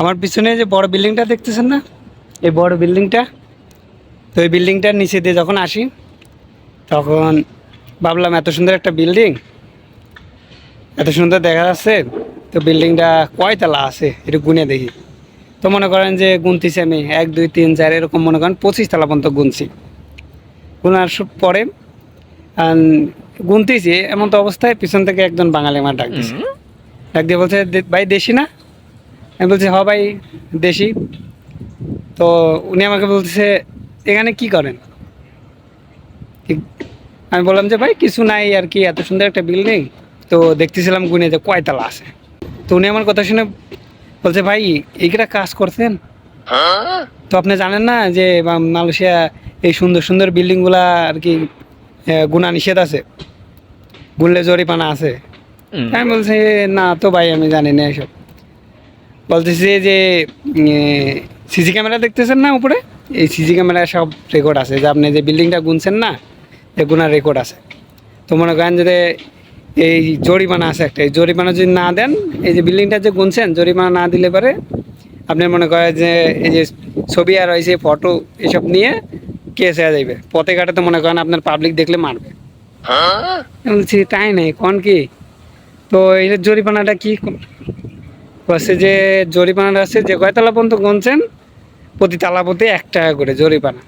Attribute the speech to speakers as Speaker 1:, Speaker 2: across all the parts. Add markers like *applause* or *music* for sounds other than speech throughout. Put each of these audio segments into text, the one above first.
Speaker 1: আমার পিছনে যে বড় বিল্ডিংটা দেখতেছেন না? এই বড় বিল্ডিংটা? তো এই বিল্ডিংটার নিচে দিয়ে যখন আসি তখন ভাবলাম এত সুন্দর একটা বিল্ডিং। এত সুন্দর দেখা যাচ্ছে তো বিল্ডিংটা কয়তলা আছে একটু গুনে দেখি। তো মনে করেন যে গুনতেছি আমি এক দুই তিন চার এরকম মনে করেন পঁচিশ তলা পর্যন্ত গুনছি। গুনার পরে গুনতেছি এমন তো অবস্থায় পিছন থেকে একজন বাঙালি আমার ডাক দিছে। ডাক দিয়ে বলছে "দে- ভাই দেশি না? আমি বলছি হ ভাই দেশি। তো উনি আমাকে বলছে এখানে কি করেন? আমি বললাম যে ভাই কিছু নাই আর কি এত সুন্দর একটা বিল্ডিং। তো দেখতেছিলাম গুনে যে কয়তলা আছে। তো উনি আমার কথা শুনে বলছে ভাই এইটা কাজ করছেন তো আপনি জানেন না যে মালয়েশিয়া এই সুন্দর সুন্দর বিল্ডিংগুলা আর কি গুণা নিষেধ আছে। গুনলে জরিপানা আছে। আমি বলছি না তো ভাই আমি জানি না এসব। বলতেছি যে সিসি ক্যামেরা দেখতেছেন না উপরে? এই সিসি ক্যামেরায় সব রেকর্ড আছে। যে আপনি যে বিল্ডিংটা গুনছেন না এই গুনার রেকর্ড আছে। তো মনে করেন যে এই জরিমানা আছে একটা। এই জরিমানা যদি না দেন এই যে বিল্ডিংটা যে গুনছেন জরিমানা না দিলে পরে আপনি মনে করেন যে এই যে ছবি আর হয়েছে ফটো এসব নিয়ে কেস হয়ে যাবে পথে ঘাটে তো মনে করেন আপনার পাবলিক দেখলে মারবে। আমি বলছি তাই নেই কোন কি? তো এই যে জরিমানাটা কি বলছে যে জরিমানাটা আছে, যে কয়তলা পর্যন্ত গুনছেন? প্রতি তালা প্রতি এক টাকা করে জরিমানা।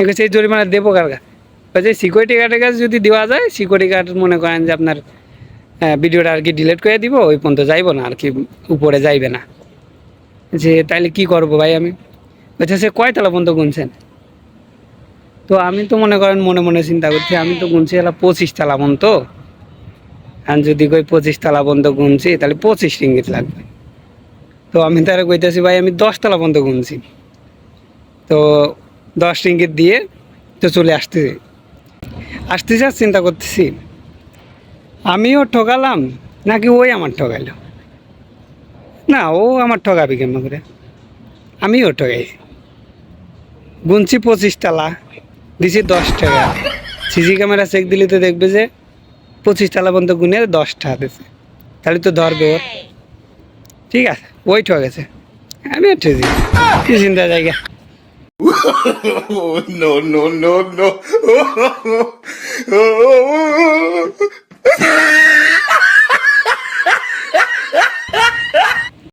Speaker 1: এই জরিমানা দেবো কার কাছে? সিকিউরিটি গার্ডের কাছে যদি দেওয়া যায় সিকিউরিটি গার্ড মনে করেন যে আপনার ভিডিওটা আর কি ডিলিট করে দিব, ওই পর্যন্ত যাইবো না, আর কি উপরে যাইবে না। যে তাইলে কি করব ভাই আমি? বলছে সে কয়তলা পর্যন্ত গুনছেন? তো আমি তো মনে করেন মনে মনে চিন্তা করছি, আমি তো গুনছি এলা পঁচিশ তালা পর্যন্ত। আর যদি কই পঁচিশ তালা বন্ধ গুনছি, তাহলে পঁচিশ রিঙ্গিত লাগবে। তো আমি তারা কইতেছি, ভাই, আমি দশ তালা বন্ধ গুনছি। তো দশ রিঙ্গিত দিয়ে তো চলে আসতেছি আসতেছি আর চিন্তা করতেছি, আমিও ঠকালাম, নাকি ওই আমার ঠকাইল? না, ও আমার ঠকাবি কেমন করে? আমিও ঠকাই। গুনছি পঁচিশ তালা, দিছি দশ টাকা। সিসি ক্যামেরা চেক দিলে তো দেখবে যে পঁচিশ তালা পর্যন্ত গুনে দশটা দিছে। তাহলে তো ধরবে ওর। ঠিক আছে ওই গেছে। আমি ঠেছি কি চিন্তা জায়গা
Speaker 2: Oh, *laughs* no, no, no, no. *laughs* *laughs*